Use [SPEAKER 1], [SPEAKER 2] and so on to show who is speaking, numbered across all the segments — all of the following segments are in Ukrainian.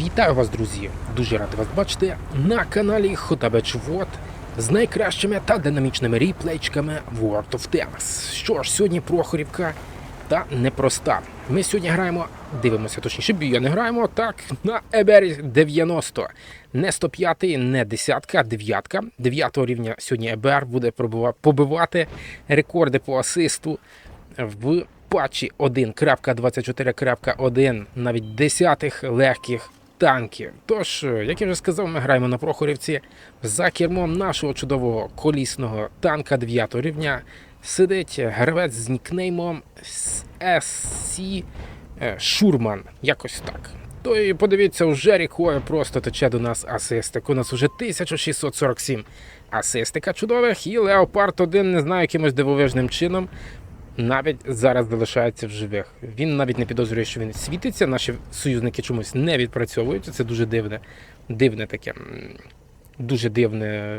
[SPEAKER 1] Вітаю вас, друзі! Дуже радий вас бачити на каналі Хотабеч Вот з найкращими та динамічними ріплейчиками World of Tanks. Що ж, сьогодні Прохорівка та непроста. Ми сьогодні граємо, дивимося точніше, бій не граємо так на Ебері 90. Не 105, не десятка, а дев'ятка. Дев'ятого рівня сьогодні ЕБР буде побивати рекорди по асисту в патчі 1.24.1 навіть десятих легких танків. Тож, як я вже сказав, ми граємо на Прохорівці за кермом нашого чудового колісного танка 9 рівня. Сидить гравець з нікнеймом SC е, Шурман. Якось так. То і подивіться, вже рікою просто тече до нас асистик. У нас уже 1647 асистика чудових, і Леопард 1 не знаю якимось дивовижним чином навіть зараз залишається в живих. Він навіть не підозрює, що він світиться. Наші союзники чомусь не відпрацьовують. Це дуже дивне, дивне таке. Дуже дивне,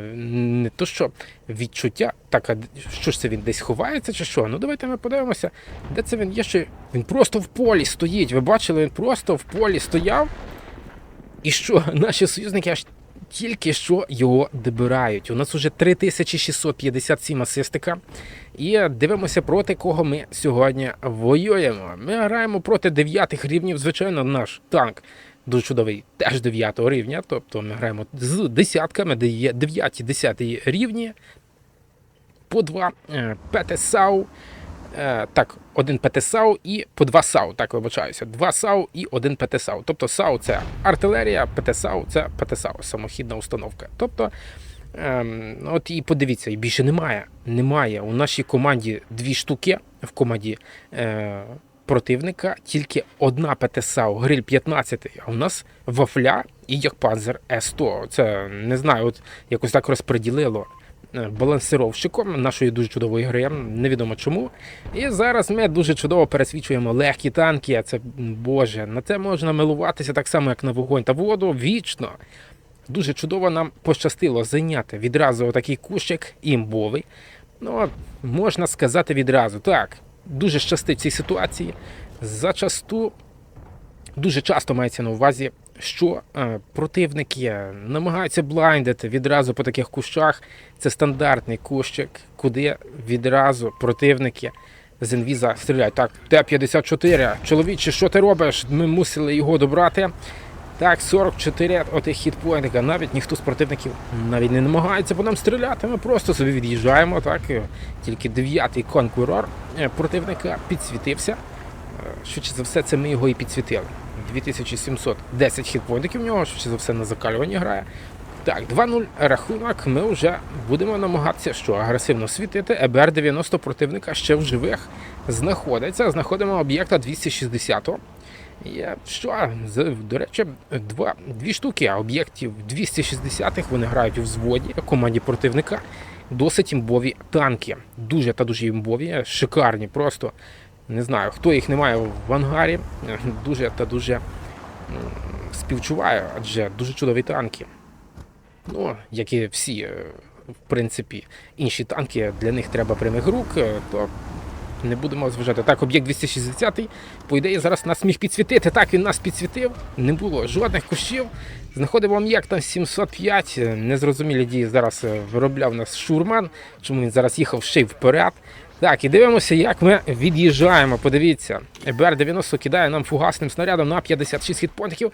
[SPEAKER 1] не то що відчуття, так, а що ж це він десь ховається чи що? Ну давайте ми подивимося, де це він є, що він просто в полі стоїть. Ви бачили, він просто в полі стояв. І що наші союзники аж тільки що його добирають. У нас уже 3657 асистика. І дивимося, проти кого ми сьогодні воюємо. Ми граємо проти дев'ятих рівнів. Звичайно, наш танк дуже чудовий, теж дев'ятого рівня. Тобто ми граємо з десятками, де є дев'яті, десяті рівні. По два е, ПТ-САУ. Е, так, один ПТ-САУ і по два САУ, так вибачаюся. Два САУ і один ПТ-САУ. Тобто САУ це артилерія, ПТ-САУ це ПТ-САУ, самохідна установка. Тобто, ем, от і подивіться, і більше немає. Немає. У нашій команді дві штуки в команді е, противника, тільки одна ПТ-САУ, гриль 15, а у нас вафля і як панзер С100. Це не знаю, от якось так розподілило балансировщиком нашої дуже чудової гри, невідомо чому. І зараз ми дуже чудово пересвічуємо легкі танки. а Це боже, на це можна милуватися так само, як на вогонь та воду вічно. Дуже чудово нам пощастило зайняти відразу отакий кущик імбовий. Ну, можна сказати відразу. Так, дуже щастить цій ситуації. Зачасту дуже часто мається на увазі, що е, противники намагаються блайндити відразу по таких кущах. Це стандартний кущик, куди відразу противники з інвіза стріляють. Так, Т-54, чоловіче, що ти робиш? Ми мусили його добрати. Так, 44 отих хітпоінтика. Навіть ніхто з противників навіть не намагається по нам стріляти. Ми просто собі від'їжджаємо. Так, тільки дев'ятий конкурор е, противника підсвітився. Е, Швидше за все, це ми його і підсвітили. 2710 хітпоінтиків в нього, швидше за все на закалюванні грає. Так, 2-0 рахунок. Ми вже будемо намагатися що агресивно світити. ЕБР-90 противника ще в живих знаходиться. Знаходимо об'єкта 260. Є що, до речі, два, дві штуки об'єктів 260-х вони грають у взводі команді противника. Досить імбові танки. Дуже та дуже імбові, шикарні. Просто не знаю, хто їх не має в ангарі. Дуже та дуже співчуваю, адже дуже чудові танки. Ну, як і всі, е, в принципі, інші танки, для них треба прямих рук, е, то не будемо зважати. Так, об'єкт 260, по ідеї, зараз нас міг підсвітити. Так, він нас підсвітив, не було жодних кущів. Знаходимо об'єкт там 705. е, Незрозумілі дії зараз виробляв нас шурман, чому він зараз їхав ще й вперед. Так, і дивимося, як ми від'їжджаємо. Подивіться, БР-90 кидає нам фугасним снарядом на 56 хітпонтиків.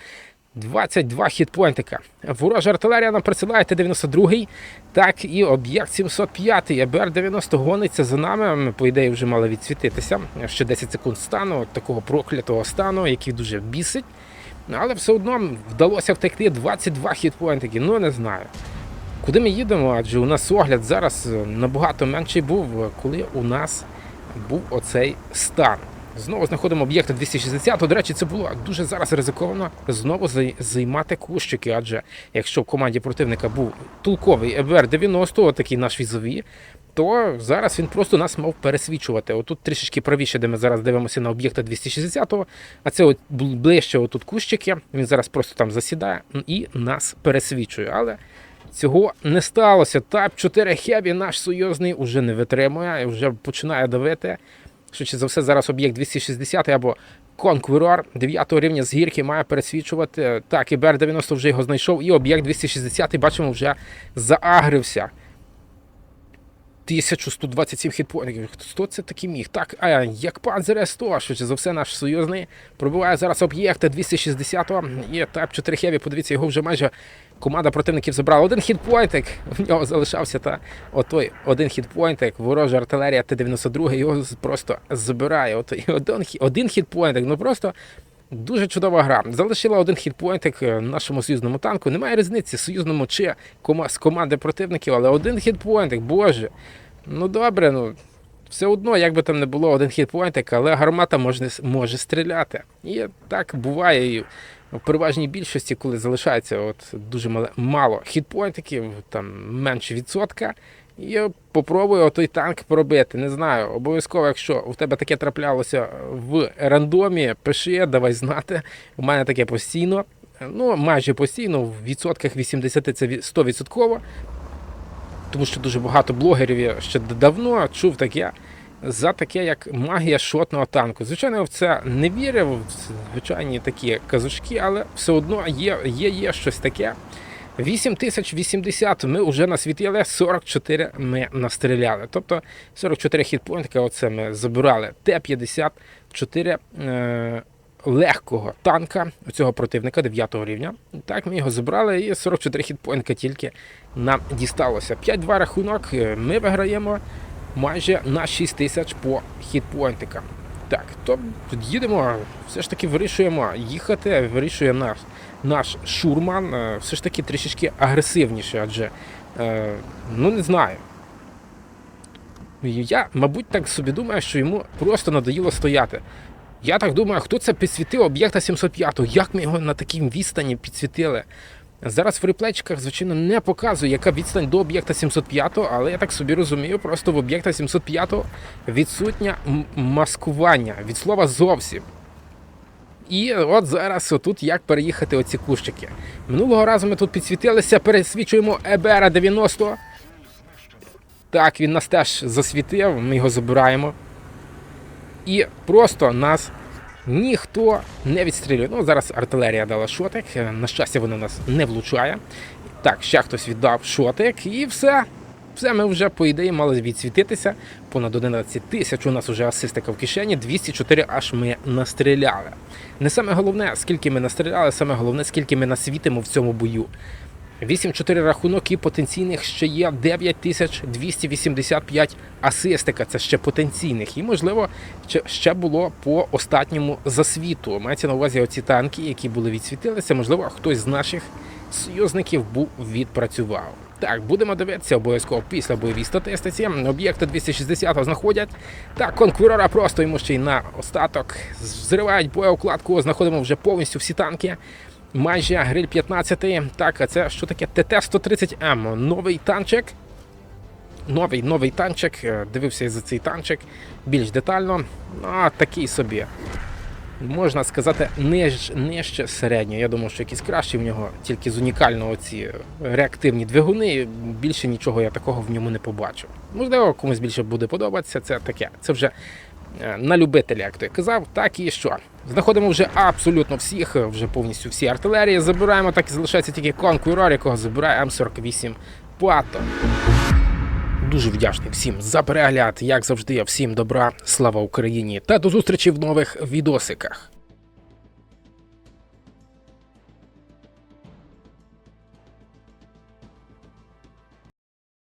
[SPEAKER 1] 22 хітпойнтика. Ворожа артилерія нам присилає Т-92. Так, і об'єкт 705. БР-90 гониться за нами. Ми, по ідеї, вже мали відсвітитися. Ще 10 секунд стану, такого проклятого стану, який дуже бісить. Але все одно вдалося втекти 22 хітпойнтики. Ну, не знаю. Куди ми їдемо? Адже у нас огляд зараз е, набагато менший був, е, коли у нас був оцей стан. Знову знаходимо об'єкт 260. До речі, це було дуже зараз ризиковано знову займати кущики. Адже якщо в команді противника був толковий ЕБР 90, такий наш візові, то зараз він просто нас мав пересвічувати. Отут трішечки правіше, де ми зараз дивимося на об'єкта 260, а це от ближче отут кущики. Він зараз просто там засідає і нас пересвічує. Але Цього не сталося. Тап 4 Хебі наш союзний уже не витримує вже починає давити. Швидше за все, зараз об'єкт 260 або Конкурор 9 рівня з гірки має пересвічувати. Так, і БР-90 вже його знайшов, і об'єкт 260 бачимо, вже заагрився. 1127 хітпоінтів. Хто це такий міг? Так, а як панзер 100 швидше за все наш союзний. Пробиває зараз об'єкти 260-го. І Type 4 Heavy, подивіться, його вже майже команда противників забрала. Один хітпоінтик, в нього залишався та отой один хітпоінтик, ворожа артилерія Т-92, його просто забирає. Отой один, один хітпоінтик, ну просто Дуже чудова гра. Залишила один хітпоінтик е, нашому союзному танку. Немає різниці, союзному чи з команди противників, але один хітпоінтик, боже. Ну добре, ну все одно, як би там не було, один хітпоінтик, але гармата може, може стріляти. І так буває і в переважній більшості, коли залишається от дуже мале, мало хітпоінтиків, там менше відсотка. І попробую той танк пробити. Не знаю. Обов'язково, якщо у тебе таке траплялося в рандомі, пиши, давай знати. У мене таке постійно. Ну, майже постійно, в відсотках 80 це 100%. Тому що дуже багато блогерів я ще давно чув таке. За таке, як магія шотного танку. Звичайно, я в це не вірив, в звичайні такі казочки, але все одно є, є, є щось таке. 8080 ми вже насвітили, 44 ми настріляли. Тобто 44 хітпоінтика, оце ми забирали. Т-54 е, легкого танка цього противника 9 рівня. Так, ми його забрали і 44 хітпоінтика тільки нам дісталося. 5-2 рахунок, е, ми виграємо майже на 6 тисяч по хітпоінтикам. Так, то їдемо, все ж таки вирішуємо їхати, вирішує наш, наш шурман, е, все ж таки трішечки агресивніше, адже е, ну не знаю. Я, мабуть, так собі думаю, що йому просто надоїло стояти. Я так думаю, хто це підсвітив об'єкта 705? Як ми його на такій відстані підсвітили? Зараз в реплечках, звичайно, не показує, яка відстань до об'єкта 705, але я так собі розумію, просто в об'єкта 705 відсутнє маскування від слова зовсім. І от зараз отут як переїхати оці кущики. Минулого разу ми тут підсвітилися, пересвічуємо Ебера 90. Так, він нас теж засвітив, ми його забираємо. І просто нас ніхто не відстрілює. Ну, зараз артилерія дала шотик. На щастя, вона нас не влучає. Так, ще хтось віддав шотик, і все. Все, ми вже, по ідеї, мали відсвітитися. Понад 11 тисяч у нас вже асистика в кишені, 204 аж ми настріляли. Не саме головне, скільки ми настріляли, саме головне, скільки ми насвітимо в цьому бою. 8-4 рахунок і потенційних ще є 9285 асистика. Це ще потенційних. І, можливо, ще- було по останньому засвіту. Мається на увазі оці танки, які були відсвітилися. Можливо, хтось з наших союзників був відпрацював. Так, будемо дивитися обов'язково після бойовій статистиці. Об'єкти 260 знаходять. Так, конкурора просто йому ще й на остаток зривають боєукладку. Знаходимо вже повністю всі танки. Майже гриль 15. Так, а це що таке? ТТ-130М. Новий танчик. Новий новий танчик. Е, Дивився за цей танчик більш детально. Ну, а такий собі. Можна сказати, ниж, нижче середньо. Я думав, що якісь кращі в нього, тільки з унікального ці реактивні двигуни. Більше нічого я такого в ньому не побачив. Можливо, комусь більше буде подобатися. Це таке. Це вже е, на любителя, як той казав, так і що. Знаходимо вже абсолютно всіх, вже повністю всі артилерії. Забираємо, так і залишається тільки конкурор, якого забирає М48 Пато. Дуже вдячний всім за перегляд. Як завжди, всім добра, слава Україні та до зустрічі в нових відосиках.